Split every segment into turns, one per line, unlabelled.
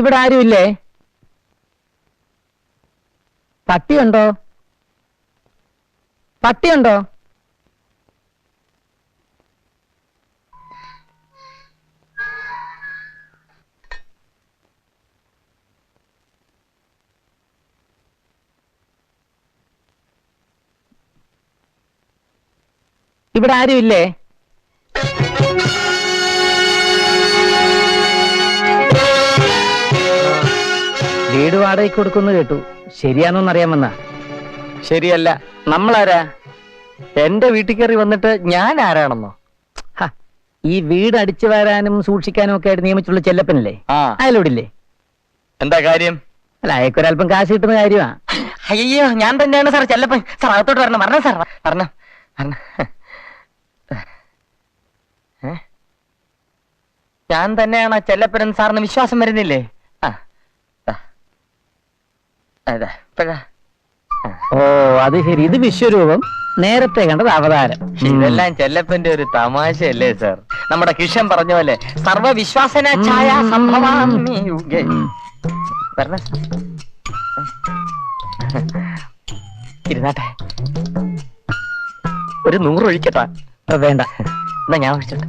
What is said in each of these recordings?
ഇവിടെ ആരുമില്ലേ? പട്ടിയുണ്ടോ? പട്ടിയുണ്ടോ? ഇവിടെ ആരുമില്ലേ? വീട് വാടകയ്ക്ക് കൊടുക്കുന്നു കേട്ടു. ശരിയാണോന്ന് അറിയാമെന്ന
ശരിയല്ല. നമ്മളാരാ? എന്റെ വീട്ടിൽ കയറി വന്നിട്ട് ഞാൻ ആരാണെന്നോ
ഹ, ഈ വീട് അടിച്ചു വരാനും സൂക്ഷിക്കാനും ഒക്കെ ആയിട്ട് നിയമിച്ചുള്ള ചെല്ലപ്പനല്ലേ?
ആ.
അയലോടില്ലേ
എന്താ കാര്യം?
അല്ല അയക്കൊരല്പം കാശ് കിട്ടുന്ന കാര്യമാ.
അയ്യോ ഞാൻ തന്നെയാണ് സാർ ചെല്ലപ്പൻ. സാർ അകത്തോട്ട് വരണം. വരണം സാർ വരണം. വരണം. ഏ? ഞാൻ തന്നെയാണ് ആ ചെല്ലപ്പൻ സാറിന് വിശ്വാസം വരുന്നില്ലേ?
ഓ അത് ശരി. ഇത് വിശ്വരൂപം. നേരത്തെ കണ്ടത് അവതാരം.
ഇതെല്ലാം ചെല്ലപ്പന്റെ ഒരു തമാശയല്ലേ സർ? നമ്മുടെ കിഷൻ പറഞ്ഞ പോലെ സർവവിശ്വാസന ഛായ സംഭവാമി യുഗേ. ഇരുന്നാട്ടെ. ഒരു നൂറ് ഒഴിക്കട്ടാ.
വേണ്ട.
എന്നാ ഞാൻ ഒഴിച്ചോട്ടെ.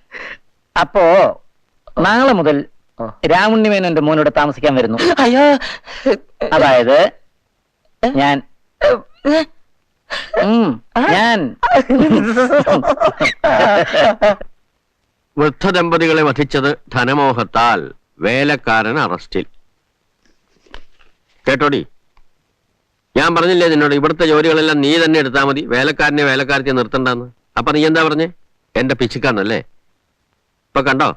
അപ്പോ നാളെ മുതൽ
രാമുണ്ണിമേനു
എന്റെ മോനോട് താമസിക്കാൻ വരുന്നു.
അയ്യോ.
അതായത് ഞാൻ. ഉം, ഞാൻ.
വൃദ്ധദമ്പതികളെ വധിച്ചത് ധനമോഹത്താൽ വേലക്കാരൻ അറസ്റ്റിൽ. കേട്ടോടി? ഞാൻ പറഞ്ഞില്ലേ നിന്നോട് ഇവിടുത്തെ ജോലികളെല്ലാം നീ തന്നെ എടുത്താൽ മതി വേലക്കാരനെ വേലക്കാരത്തെ നിർത്തണ്ടെന്ന്. അപ്പൊ നീ എന്താ പറഞ്ഞേ? എന്റെ പിച്ചിക്കാണല്ലേ ഇപ്പൊ കണ്ടോ?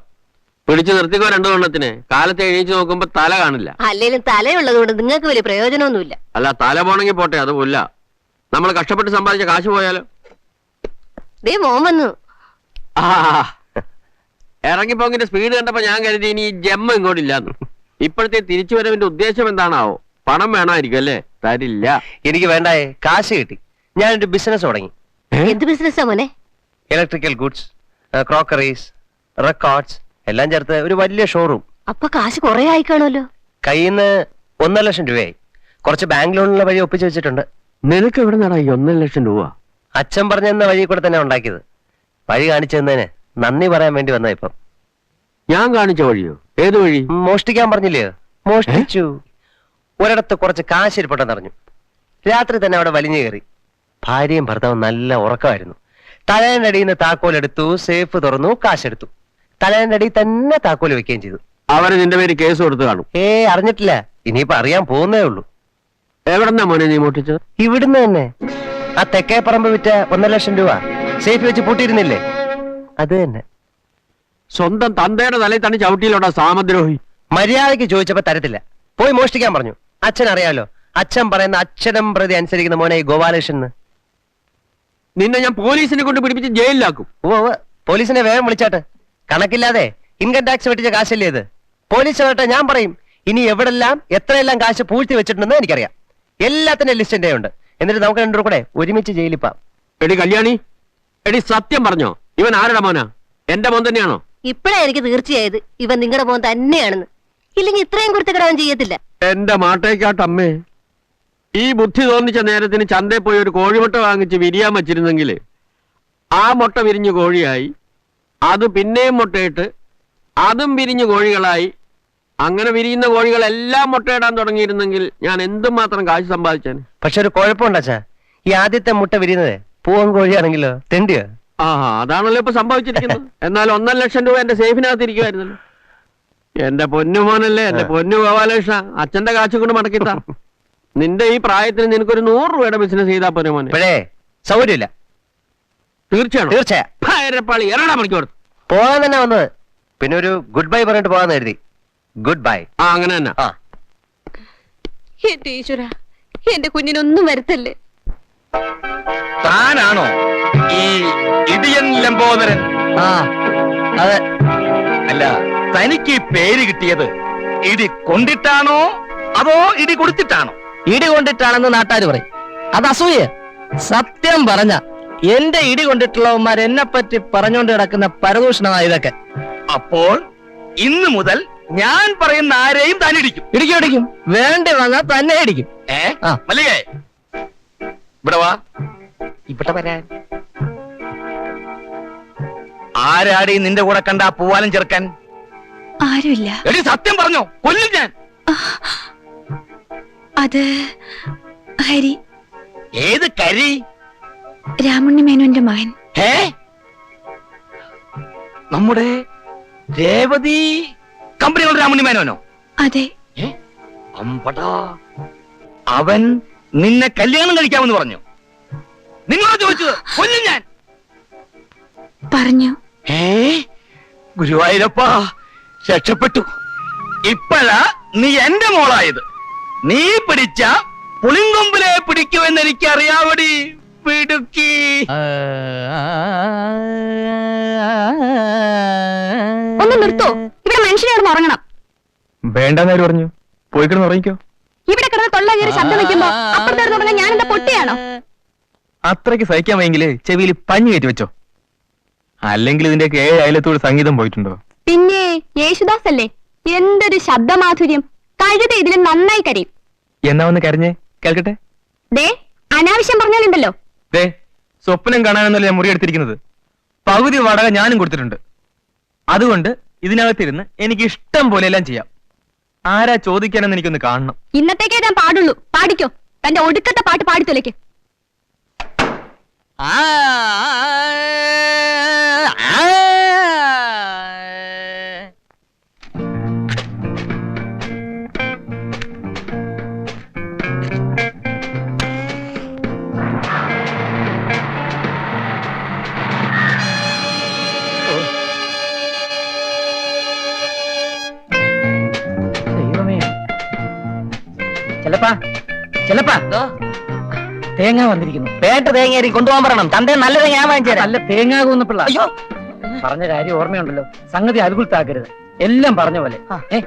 പിടിച്ചു നിർത്തിക്കോ രണ്ടു വെള്ളത്തിന് കാലത്തെ എഴുതി നോക്കുമ്പോ തല കാണില്ല.
അല്ലെങ്കിലും തലയുള്ളത് കൊണ്ട് നിങ്ങൾക്ക് വലിയ പ്രയോജനമൊന്നുമില്ല.
അല്ല തല പോണെങ്കിൽ പോട്ടെ അത് പോല നമ്മൾ കഷ്ടപ്പെട്ട് സമ്പാദിച്ച കാശ് പോയാലോ?
ദേ മോൻ വന്നു.
ആ ഇറങ്ങിപ്പോങ്ങിന്റെ സ്പീഡ് കണ്ടപ്പോ ഞാൻ കരുതി ഇനി ജമ്മ ഇങ്ങോട്ടില്ലാന്ന്. ഇപ്പോഴത്തെ തിരിച്ചു വരവിന്റെ ഉദ്ദേശം എന്താണാവോ? പണം വേണമായിരിക്കും അല്ലേ? തരില്ല.
എനിക്ക് വേണ്ടായേ കാശ് കിട്ടി. ഞാനൊരു ബിസിനസ് തുടങ്ങി.
എന്ത് ബിസിനസ്സാ മോനെ?
ഇലക്ട്രിക്കൽ ഗുഡ്സ് ക്രോക്കറീസ് റെക്കോർഡ്സ് എല്ലാം ചേർത്ത് ഒരു വലിയ ഷോറൂം
അപ്പൊ കാശ് കുറെ ആയിക്കാണല്ലോ
കയ്യിൽ നിന്ന് ഒന്നര ലക്ഷം രൂപയായി. കുറച്ച് ബാങ്ക് ലോണുള്ള വഴി ഒപ്പിച്ചു വെച്ചിട്ടുണ്ട്.
നിനക്ക് എവിടെ നടാ ഈ ഒന്നര ലക്ഷം രൂപ?
അച്ഛൻ പറഞ്ഞെന്ന വഴി കൂടെ തന്നെ ഉണ്ടാക്കിയത്. വഴി കാണിച്ചു തന്നതിന് നന്ദി പറയാൻ വേണ്ടി വന്ന ഇപ്പം.
ഞാൻ കാണിച്ച വഴിയോ? ഏത് വഴി?
മോഷ്ടിക്കാൻ പറഞ്ഞില്ലേ മോഷ്ടിച്ചു. ഒരിടത്ത് കുറച്ച് കാശ് ഇരിപ്പുണ്ടെന്ന് അറിഞ്ഞു. രാത്രി തന്നെ അവിടെ വലിഞ്ഞു കയറി. ഭാര്യയും ഭർത്താവും നല്ല ഉറക്കമായിരുന്നു. തലേനടിയിൽ നിന്ന് താക്കോൽ എടുത്തു സേഫ് തുറന്നു കാശെടുത്തു. തലേന്റെ അടി തന്നെ താക്കോൽ വെക്കുകയും ചെയ്തു.
അവർ നിന്റെ പേര് കേസ് കൊടുത്തു കാണും.
ഏ അറിഞ്ഞിട്ടില്ല. ഇനിയിപ്പോ അറിയാൻ പോകുന്നേ ഉള്ളൂ.
എവിടെന്നാ മോനെ നീ മോട്ടിച്ചത്
ഇവിടുന്ന് തന്നെ. ആ തെക്കേ പറമ്പ് വിറ്റ ഒന്നര ലക്ഷം രൂപ സേഫ് വെച്ച് പൂട്ടിയിരുന്നില്ലേ? അത് തന്നെ.
സ്വന്തം തന്തയുടെ തലയിൽ തന്നെ ചവിട്ടിയിലോട്ടാ സാമദ്രോഹി?
മര്യാദയ്ക്ക് ചോദിച്ചപ്പോ തരത്തില്ല. പോയി മോഷ്ടിക്കാൻ പറഞ്ഞു. അച്ഛൻ അറിയാലോ അച്ഛൻ പറയുന്ന അച്ഛനം പ്രതി അനുസരിക്കുന്ന മോനെ ഈ ഗോപാലകൃഷ്ണൻ
നിന്നെ ഞാൻ പോലീസിനെ കൊണ്ട് പിടിപ്പിച്ച് ജയിലിലാക്കും.
ഓ പോലീസിനെ വേഗം വിളിച്ചാട്ട്. കണക്കില്ലാതെ ഇൻകം ടാക്സ് വെട്ടിച്ച കാശല്ലേ ഇത്? പോലീസ് വരട്ടെ ഞാൻ പറയും. ഇനി എവിടെല്ലാം എത്രയെല്ലാം കാശ് പൂഴ്ത്തി വെച്ചിട്ടുണ്ടെന്ന് എനിക്കറിയാം. എല്ലാത്തിന്റെ ലിസ്റ്റ് എന്റെ ഉണ്ട് എന്നിട്ട് നമുക്ക് രണ്ടു കൂടെ ഒരുമിച്ച് ജയിലിപ്പാം
എടി കല്യാണി എടി സത്യം പറഞ്ഞോ ഇവൻ ആരുടെ മോനാ? എന്റെ മോൻ തന്നെയാണോ?
ഇപ്പഴാ എനിക്ക് തീർച്ചയായത്. ഇവൻ നിങ്ങളുടെ മോൻ തന്നെയാണെന്ന്. ഇല്ലെങ്കിൽ ഇത്രയും കുരുത്തക്കിടവൻ ചെയ്യത്തില്ല.
എന്റെ മാട്ടേക്കാട്ടമ്മേ ഈ ബുദ്ധി തോന്നിച്ച നേരത്തിന് ചന്തയിൽ പോയി ഒരു കോഴിമുട്ട വാങ്ങിച്ച് വിരിയാൻ വച്ചിരുന്നെങ്കിൽ ആ മുട്ട വിരിഞ്ഞ് കോഴിയായി. അത് പിന്നെയും മുട്ടയിട്ട് അതും വിരിഞ്ഞ് കോഴികളായി. അങ്ങനെ വിരിയുന്ന കോഴികളെല്ലാം മുട്ടയിടാൻ തുടങ്ങിയിരുന്നെങ്കിൽ ഞാൻ എന്തുമാത്രം കാശ് സമ്പാദിച്ചേനെ?
പക്ഷെ ഒരു കുഴപ്പമുണ്ടാച്ചാ ഈ ആദ്യത്തെ മുട്ട വിരിയുന്നത് പൂവൻ കോഴിയാണെങ്കിലോ തെണ്ടിയോ?
ആ അതാണല്ലോ ഇപ്പൊ സംഭവിച്ചിരിക്കുന്നത്. എന്നാൽ ഒന്നര ലക്ഷം രൂപ എന്റെ സേഫിനകത്ത് ഇരിക്കുമായിരുന്നല്ലോ എന്റെ പൊന്നു മോനല്ലേ എന്റെ പൊന്നു ഗോപാലകൃഷ്ണ അച്ഛന്റെ കാശ് കൊണ്ട് മടക്കിത്താ. നിന്റെ ഈ പ്രായത്തിന് നിനക്കൊരു നൂറ് രൂപയുടെ ബിസിനസ് ചെയ്താ പോരെ മോനെ.
സൗകര്യമില്ല.
തീർച്ചയാണോ?
തീർച്ചയായും.
ഭയരപ്പാളി എറടാ മണിക്ക് കൊടുത്തു
പോകാൻ തന്നെ വന്നത്. പിന്നെ ഒരു ഗുഡ് ബൈ പറഞ്ഞിട്ട് പോകാന്ന് കരുതി. Good bye.
ആ അങ്ങനെ തന്നെ.
ആ.
എന്റെ ഈശ്വര എന്റെ കുഞ്ഞിനൊന്നും വരുത്തല്ലേ?
താനാണോ ഈ ഇടിയൻ ലംബോദരൻ?
ആ അതെ.
അല്ല തനിക്ക് ഈ പേര് കിട്ടിയത് ഇടി കൊണ്ടിട്ടാണോ അതോ ഇടി കൊടുത്തിട്ടാണോ?
ഇടി കൊണ്ടിട്ടാണെന്ന് നാട്ടാര് പറയും. അത് അസൂയ. സത്യം പറഞ്ഞ എന്റെ ഇടി കൊണ്ടിട്ടുള്ളവന്മാർ എന്നെ പറ്റി പറഞ്ഞുകൊണ്ട് കിടക്കുന്ന പരദൂഷണമാ ഇതൊക്കെ.
അപ്പോൾ ഇന്ന് മുതൽ ഞാൻ പറയുന്ന ആരെയും താൻ ഇടിക്കും.
ഇടിക്കും ഇടിക്കും. വേണ്ടി വന്നാൽ തന്നെ ഇടിക്കും.
ഏ?
ആ.
മല്ലികേ ഇവിടെ വാ.
ഇവിടെ വരാൻ.
ആരാടി നിന്റെ കൂടെ കണ്ട ആ പൂവാലം ചെറുക്കൻ?
ആരുമില്ല.
എടി സത്യം പറഞ്ഞോ കൊല്ലും ഞാൻ.
അത് ഹരി.
ഏത് കരി?
രാമുണ്ണി മേനോന്റെ മകൻ.
ഹേ? നമ്മുടെ രേവതി കമ്പനികളുടെ രാമുണ്ണി മേനോനോ?
അതെ?
അമ്പടാ. അവൻ നിന്നെ കല്യാണം കഴിക്കാമെന്ന് പറഞ്ഞു. നിങ്ങളോട് ചോദിച്ചത് കൊല്ലും ഞാൻ.
പറഞ്ഞു.
ഏ ഗുരുവായൂരപ്പ രക്ഷപ്പെട്ടു. ഇപ്പഴാ നീ എന്റെ മോളായത്. നീ പിടിച്ച പുളിങ്കൊമ്പിലെ പിടിക്കുമെന്ന് എനിക്ക് അറിയാവടി പിടുക്കി.
ഒന്ന് നിർത്തോ. ഇവിടെ മനുഷ്യനെ കിടന്ന് ഉറങ്ങണം.
വേണ്ടെന്നേര് പറഞ്ഞു? പോയി കിടന്ന് ഉറങ്ങിക്കോ.
ഇവിടെ കിടന്ന് തൊള്ള കയറി ശബ്ദം വെക്കുമ്പോ അപ്പുറത്തെ ഉറങ്ങാൻ ഞാൻ എന്താ പൊട്ടിയാണോ?
അത്രയ്ക്ക് സഹിക്കാൻ വയ്യെങ്കിൽ ചെവിയിൽ പഞ്ഞു കയറ്റി വെച്ചോ. അല്ലെങ്കിൽ ഇതിന്റെ ഏഴ് അയലത്തോട് സംഗീതം പോയിട്ടുണ്ടോ?
പിന്നെ യേശുദാസ് അല്ലേ എന്തൊരു ശബ്ദമാധുര്യം. കഴുത ഇതിലും നന്നായി കരയും.
എന്നാ ഒന്ന് കരഞ്ഞേ? കേൾക്കട്ടെ?
ദേ അനാവശ്യം പറഞ്ഞാലുണ്ടല്ലോ.
ദേ സ്വപ്നം കാണാനെന്നല്ല ഞാൻ മുറിയെടുത്തിരിക്കുന്നത് പകുതി വാടക ഞാനും കൊടുത്തിട്ടുണ്ട്. അതുകൊണ്ട് ഇതിനകത്തിരുന്ന് എനിക്ക് ഇഷ്ടം പോലെ എല്ലാം ചെയ്യാം. ആരാ ചോദിക്കാനെന്ന് എനിക്കൊന്ന് കാണണം.
ഇന്നത്തേക്കേ ഞാൻ പാടുള്ളൂ. പാടിക്കോ. തന്റെ ഒടുക്കത്തെ പാട്ട് പാടിത്തൊലയ്ക്ക്.
ദൈവമേ വന്നിരിക്കുന്നു
തേങ്ങ തേങ്ങ കൊണ്ടുപോകാൻ പറയണം. തന്റെ നല്ല തേങ്ങ ഞാൻ വാങ്ങിച്ചു
നല്ല തേങ്ങ പിള്ള.
അയ്യോ.
പറഞ്ഞ കാര്യം ഓർമ്മയുണ്ടല്ലോ. സംഗതി അതുകുൽത്താക്കരുത് എല്ലാം പറഞ്ഞ പോലെ. ഏ.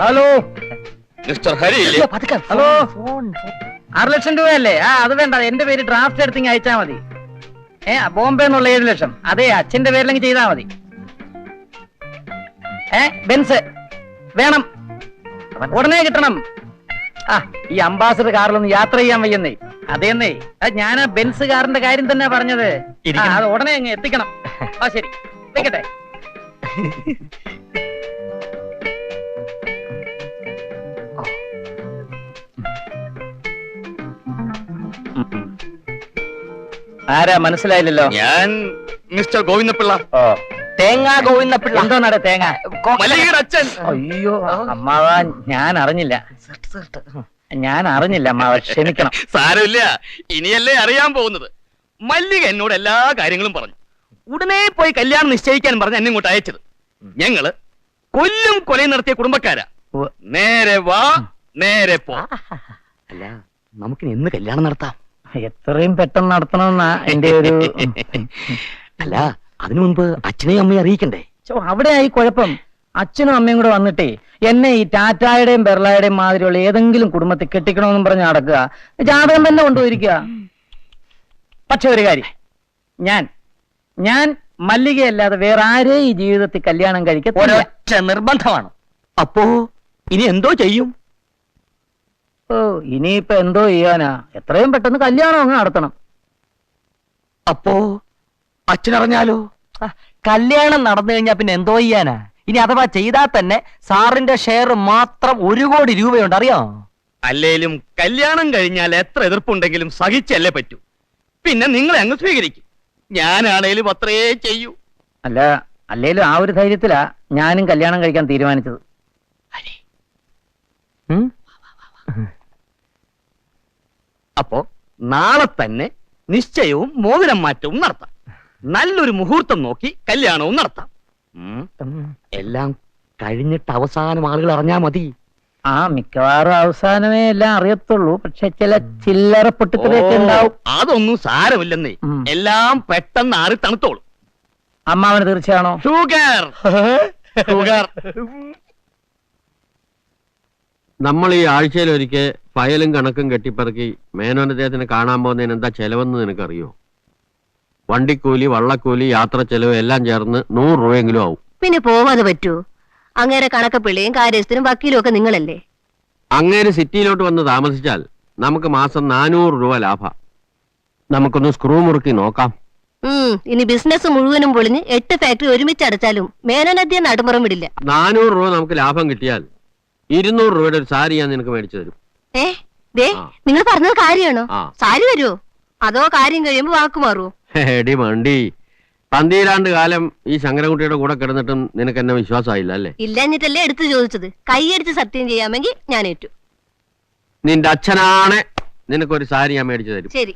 ഹലോ.
മിസ്റ്റർ ഹരി.
ഹലോ? ആറ് ലക്ഷം രൂപയല്ലേ? ആ അത് വേണ്ട. എന്റെ പേര് ഡ്രാഫ്റ്റ് എടുത്തിങ് അയച്ചാ മതി. ഏ ബോംബെ എന്നുള്ള ഏഴ് ലക്ഷം. അതെ അച്ഛന്റെ പേരിലെങ്കിൽ ചെയ്താ മതി. ഏ ബെൻസ് വേണം. ഉടനെ കിട്ടണം. ആ ഈ അംബാസഡർ കാറിലൊന്നും യാത്ര ചെയ്യാൻ വയ്യെന്നേ. അതെന്നേ. അത് ഞാൻ ആ ബെൻസ് കാറിന്റെ കാര്യം തന്നെ പറഞ്ഞത്. ആ, അത് ഉടനെ അങ്ങ് എത്തിക്കണം. ആ ശരി. വെക്കട്ടെ. ആരാ മനസ്സിലായില്ലല്ലോ?
ഞാൻ മിസ്റ്റർ ഗോവിന്ദപിള്ള.
തേങ്ങ ഗോവിന്ദപിള്ള. എന്തോ നട തേങ്ങ?
അച്ഛൻ.
അയ്യോ അമ്മാവ ഞാൻ അറിഞ്ഞില്ല. ഞാൻ അറിഞ്ഞില്ല അമ്മാവ ക്ഷമിക്കണം.
സാരമില്ല. ഇനിയല്ലേ അറിയാൻ പോകുന്നത്. മല്ലിക എന്നോട് എല്ലാ കാര്യങ്ങളും പറഞ്ഞു. ഉടനെ പോയി കല്യാണം നിശ്ചയിക്കാൻ പറഞ്ഞ് എന്നെ ഇങ്ങോട്ട് അയച്ചത്. ഞങ്ങൾ കൊല്ലും കൊലയും നടത്തിയ കുടുംബക്കാരാ. നേരെ വാ നേരെ പോ.
അല്ല നമുക്കിനി എന്ന് കല്യാണം നടത്താം?
എത്രയും പെട്ടെന്ന് നടത്തണമെന്നാ എന്റെ ഒരു
അല്ല അതിനു മുൻപ് അച്ഛനെയും അമ്മയും അറിയിക്കണ്ടേ?
അവിടെ ആയി കുഴപ്പം. അച്ഛനും അമ്മയും കൂടെ വന്നിട്ടേ എന്നെ ഈ ടാറ്റായുടെയും ബെർളായുടെയും മാതിരിയുള്ള ഏതെങ്കിലും കുടുംബത്തിൽ കെട്ടിക്കണമെന്നും പറഞ്ഞ് നടക്കുക. ജാതകം തന്നെ കൊണ്ടുപോയിരിക്കുക. പക്ഷെ ഒരു കാര്യം. ഞാൻ ഞാൻ മല്ലികയല്ലാതെ വേറെ ആരെയും ഈ ജീവിതത്തിൽ കല്യാണം കഴിക്കാൻ
ഒരൊറ്റ നിർബന്ധമാണ്. അപ്പോ ഇനി എന്തോ ചെയ്യും?
ഓ ഇനിയിപ്പൊ എന്തോ ചെയ്യാനാ? എത്രയും പെട്ടെന്ന് കല്യാണം അങ്ങ് നടത്തണം.
അപ്പോ അച്ഛനറിഞ്ഞാലോ? കല്യാണം നടന്നു കഴിഞ്ഞാ പിന്നെ എന്തോ ചെയ്യാനാ? ഇനി അഥവാ ചെയ്താൽ തന്നെ സാറിന്റെ ഷെയർ മാത്രം ഒരു കോടി രൂപയുണ്ട് അറിയോ?
അല്ലേലും കല്യാണം കഴിഞ്ഞാൽ എത്ര എതിർപ്പുണ്ടെങ്കിലും സഹിച്ചല്ലേ പറ്റൂ. പിന്നെ നിങ്ങൾ അങ്ങ് സ്വീകരിക്കും. ഞാനാണേലും അത്രേ ചെയ്യൂ.
അല്ല അല്ലേലും ആ ഒരു ധൈര്യത്തിലാ ഞാനും കല്യാണം കഴിക്കാൻ തീരുമാനിച്ചത്.
ഉം?
അപ്പോ നാളെ തന്നെ നിശ്ചയവും മോതിരം മാറ്റവും നടത്താം. നല്ലൊരു മുഹൂർത്തം നോക്കി കല്യാണവും നടത്താം. ഉം.
എല്ലാം കഴിഞ്ഞിട്ട് അവസാനം ആളുകൾ അറിഞ്ഞാ മതി.
ആ മിക്കവാറും അവസാനമേ എല്ലാം അറിയത്തുള്ളൂ. പക്ഷെ ചില ചില്ലറ പൊട്ടിത്തെറിയൊക്കെ ഉണ്ടാവും.
ഓ, അതൊന്നും സാരമില്ലെന്നേ.
ഉം.
എല്ലാം പെട്ടെന്ന് ആറി തണുത്തോളും.
അമ്മാവന് തീർച്ചയാണോ?
ഷുഗർ ഷുഗർ
നമ്മൾ ഈ ആഴ്ചയിൽ ഒരിക്കൽ ഫയലും കണക്കും കെട്ടിപ്പറക്കി മേനോൻ അദ്ദേഹത്തിന് കാണാൻ പോകുന്നതിന് എന്താ ചെലവെന്ന് നിനക്കറിയോ? വണ്ടിക്കൂലി വള്ളക്കൂലി യാത്ര ചെലവ് എല്ലാം ചേർന്ന് നൂറ് രൂപയെങ്കിലും ആവും.
പിന്നെ പോവാതെ പറ്റൂ. അങ്ങേരെ കണക്കപ്പിള്ളിയും കാര്യസ്ഥനും വക്കീലും ഒക്കെ നിങ്ങളല്ലേ?
അങ്ങേര് സിറ്റിയിലോട്ട് വന്ന് താമസിച്ചാൽ നമുക്ക് മാസം നാനൂറ് രൂപ ലാഭ. നമുക്കൊന്ന് സ്ക്രൂ മുറുക്കി നോക്കാം.
ഉം ഇനി ബിസിനസ് മുഴുവനും പൊളിഞ്ഞ് എട്ട് ഫാക്ടറി ഒരുമിച്ച് അടച്ചാലും മേനോനദ്യം നടുമുറം വിടില്ല.
നാനൂറ് രൂപ നമുക്ക് ലാഭം കിട്ടിയാൽ ഇരുന്നൂറ് രൂപയുടെ ഒരു സാരി ഞാൻ നിനക്ക് മേടിച്ചു തരും.
ഏ? ദേ. നിങ്ങൾ പറഞ്ഞത് കാര്യമാണോ? സാരി വരുമോ അതോ കാര്യം കഴിയുമ്പോ വാക്ക് മാറുമോ
എടി മണ്ടി. പന്തിരാണ്ട് കാലം ഈ ശങ്കരൻകുട്ടിയുടെ കൂടെ കിടന്നിട്ടും നിനക്ക് എന്നെ വിശ്വാസമായില്ല അല്ലേ?
ഇല്ലഞ്ഞിട്ടല്ലേ എടുത്തു ചോദിച്ചത്. കൈയടിച്ച് സത്യം ചെയ്യാമെങ്കിൽ ഞാൻ ഏറ്റു.
നിന്റെ അച്ഛനാണ് നിനക്കൊരു സാരി ഞാൻ മേടിച്ചു തരും.
ശരി.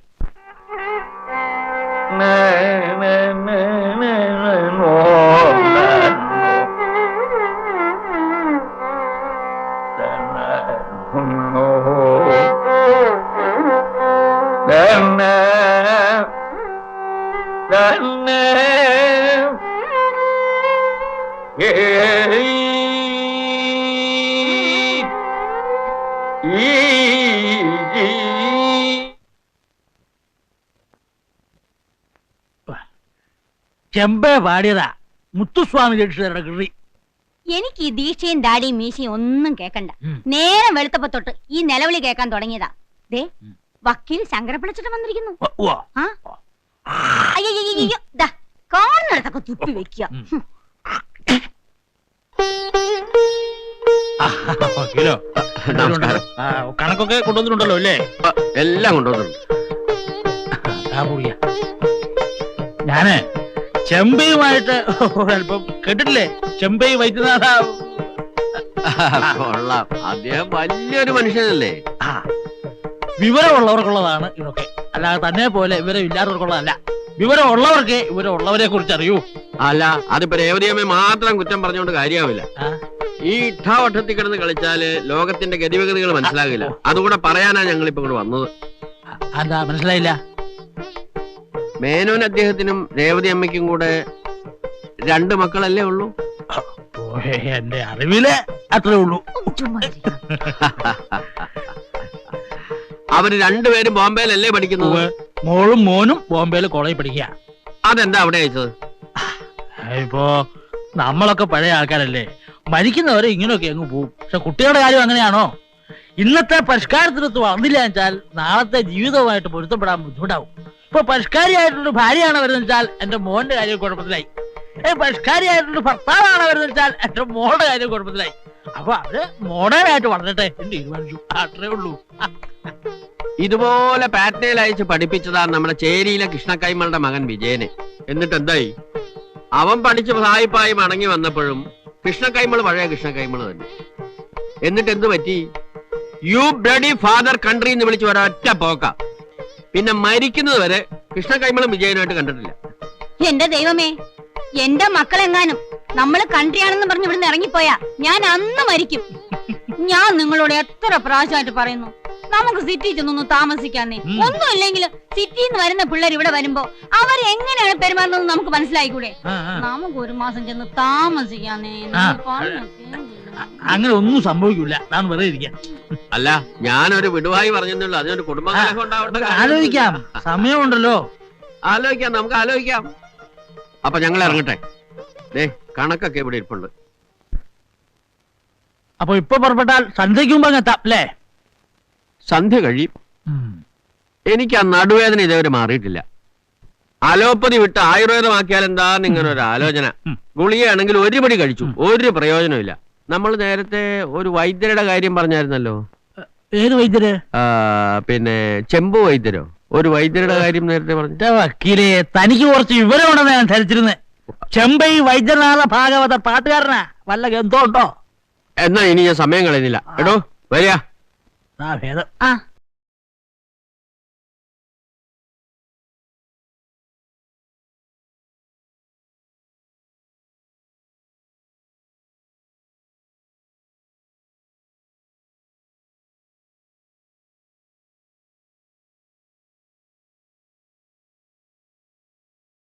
ചെമ്പ പാടിയതാ. മുത്തുസ്വാമി രക്ഷിതരുടെ കൃതി.
എനിക്ക് ഈ ദീക്ഷയും ദാടിയും മീശയും ഒന്നും കേക്കണ്ട. നേരം വെളുത്തപ്പോ തൊട്ട് ഈ നിലവിളി കേൾക്കാൻ തുടങ്ങിയതാ. ദേ വക്കീൽ ശങ്കരപ്പിളച്ചിട്ട് വന്നിരിക്കുന്നു. ആ? അയ്യോ ദാ കാണുന്നിടത്തൊക്കെ തുപ്പി വെക്കുക.
ഉം. ആ, വക്കീലോ
നമസ്കാരം.
ആ, കണക്കൊക്കെ കൊണ്ടുവന്നിട്ടുണ്ടല്ലോ അല്ലേ?
ആ, എല്ലാം കൊണ്ടുവന്നിട്ടുണ്ട്.
ആ. ഞാൻ ചെമ്പയുമായിട്ട് ഒരല്പം കേട്ടിട്ടില്ലേ? ചെമ്പൈ വൈദ്യനാഥ.
കൊള്ളാം. അദ്ദേഹം വലിയൊരു മനുഷ്യനല്ലേ?
ആ വിവരമുള്ളവർക്കുള്ളതാണ് ഇതൊക്കെ. അല്ലാതെ തന്നെ പോലെ വിവരം ഇല്ലാത്തവർക്കുള്ളതല്ല. ഇവരെ വിവരമുള്ളവരെ കുറിച്ച് അറിയൂ
അല്ല അതിപ്പോ രേവതിയമ്മ മാത്രം കുറ്റം പറഞ്ഞുകൊണ്ട് കാര്യമാവില്ല ഈ ഇട്ടാവട്ടത്തിൽ കിടന്ന് കളിച്ചാൽ ലോകത്തിന്റെ ഗതിവിഗതികൾ മനസ്സിലാകില്ല. അതുകൂടെ പറയാനാ ഞങ്ങൾ ഇപ്പൊ ഇവിടെ വന്നത്.
അതാ എന്താ മനസ്സിലായില്ല?
മേനോൻ അദ്ദേഹത്തിനും രേവതി അമ്മയ്ക്കും കൂടെ രണ്ട് മക്കളല്ലേ ഉള്ളൂ?
ഓ, എന്റെ അറിവിൽ അത്രേ ഉള്ളൂ.
അവർ രണ്ടുപേരും ബോംബെയിലല്ലേ പഠിക്കുന്നത്.
മോളും മോനും ബോംബെയിൽ കോളേജിൽ പഠിക്കുക
അതെന്താ അവിടെ അയച്ചത്
ഇപ്പോ നമ്മളൊക്കെ പഴയ ആൾക്കാരല്ലേ. മരിക്കുന്നവരെ ഇങ്ങനെയൊക്കെ അങ്ങ് പോവും. പക്ഷെ കുട്ടികളുടെ കാര്യം അങ്ങനെയാണോ? ഇന്നത്തെ പരിഷ്കാരത്തിനൊത്ത് വന്നില്ല വെച്ചാൽ നാളത്തെ ജീവിതവുമായിട്ട് പൊരുത്തപ്പെടാൻ ബുദ്ധിമുട്ടാവും. ഇപ്പൊ പരിഷ്കാരിയായിട്ടൊരു ഭാര്യയാണ് വരുന്നത് വെച്ചാൽ എന്റെ മോന്റെ കാര്യം കുഴപ്പത്തിലായി. പരിഷ്കാരിയായിട്ടുള്ള പരിഷ്കാരിയായിട്ടൊരു ഭർത്താവാണ് വരുന്നത് വെച്ചാൽ എന്റെ മോളുടെ കാര്യം കുഴപ്പത്തിലായി. അപ്പൊ അവർ മോഡേൺ ആയിട്ട് വളരട്ടെ എന്ന് തീരുമാനിച്ചു. അത്രേ ഉള്ളൂ.
ഇതുപോലെ പാറ്റ്നയിൽ അയച്ച് പഠിപ്പിച്ചതാണ് നമ്മുടെ ചേരിയിലെ കൃഷ്ണക്കൈമളുടെ മകൻ വിജയന്. എന്നിട്ട് എന്തായി അവൻ പഠിച്ച് സായിപ്പായി മടങ്ങി വന്നപ്പോഴും കൃഷ്ണക്കൈമൾ പഴയ കൃഷ്ണക്കൈമൾ തന്നെ. എന്നിട്ട് എന്ത് പറ്റി? യു ബ്ലഡി ഫാദർ കൺട്രി എന്ന് വിളിച്ച് ഒരൊറ്റ പോക്ക. പിന്നെ മരിക്കുന്നത് വരെ കൃഷ്ണക്കൈമളും വിജയനുമായിട്ട് കണ്ടിട്ടില്ല.
എന്റെ ദൈവമേ എന്റെ മക്കളെങ്ങാനും നമ്മൾ കൺട്രിയാണെന്ന് പറഞ്ഞ് ഇവിടുന്ന് ഇറങ്ങിപ്പോയാ ഞാൻ അന്ന് മരിക്കും. ഞാൻ നിങ്ങളോട് എത്ര പ്രാവശ്യമായിട്ട് പറയുന്നു? നമുക്ക് സിറ്റി ചെന്നൊന്ന് താമസിക്കാന്നേ. ഒന്നും ഇല്ലെങ്കിൽ സിറ്റിയിൽ നിന്ന് വരുന്ന പിള്ളേർ ഇവിടെ വരുമ്പോ അവർ എങ്ങനെയാണ് പെരുമാറുന്നത് നമുക്ക് മനസ്സിലായിക്കൂടെ. നമുക്ക് ഒരു മാസം ചെന്ന് താമസിക്കാന്നേ
അങ്ങനെ ഒന്നും സംഭവിക്കില്ല ഞാൻ വെറുതെ ഇരിക്കാം.
അല്ല ഞാനൊരു വിടുവായി പറഞ്ഞെന്നുള്ളൂ. അതിനൊരു കുടുംബം.
ആലോചിക്കാം. സമയമുണ്ടല്ലോ.
ആലോചിക്കാം നമുക്ക് ആലോചിക്കാം. അപ്പൊ ഞങ്ങൾ ഇറങ്ങട്ടെ. ദേ കണക്കൊക്കെ ഇവിടെ ഇരിപ്പുണ്ട്.
അപ്പൊ ഇപ്പൊ പുറപ്പെട്ടാൽ സന്ധ്യയ്ക്ക് മുമ്പ് അങ്ങ് എത്താം അല്ലേ?
സന്ധ്യ കഴിയും. എനിക്ക് ആ നടുവേദന ഇതേവരെ മാറിയിട്ടില്ല. അലോപ്പതി വിട്ട് ആയുർവേദമാക്കിയാൽ എന്താ നിങ്ങളുടെ ഒരു ആലോചന. ഗുളികയാണെങ്കിൽ ഒരു പടി കഴിച്ചു. ഒരു പ്രയോജനമില്ല നമ്മൾ നേരത്തെ ഒരു വൈദ്യരുടെ കാര്യം പറഞ്ഞായിരുന്നല്ലോ.
ഏത് വൈദ്യര്?
പിന്നെ ചെമ്പു വൈദ്യരോ? ഒരു വൈദ്യരുടെ കാര്യം നേരത്തെ പറഞ്ഞു.
വക്കീലേ വക്കീലെ തനിക്ക് കുറച്ച് വിവരമുണ്ടെന്ന് ഞാൻ ധരിച്ചിരുന്നത് ചെമ്പൈ വൈദ്യനാഥ ഭാഗവത പാട്ടുകാരനാ. വല്ല ഗന്ധമുണ്ടോ
എന്നാ ഇനി ഞാൻ സമയം കളയുന്നില്ല. എടോ വരിക.
ആ ഭേദം
ആ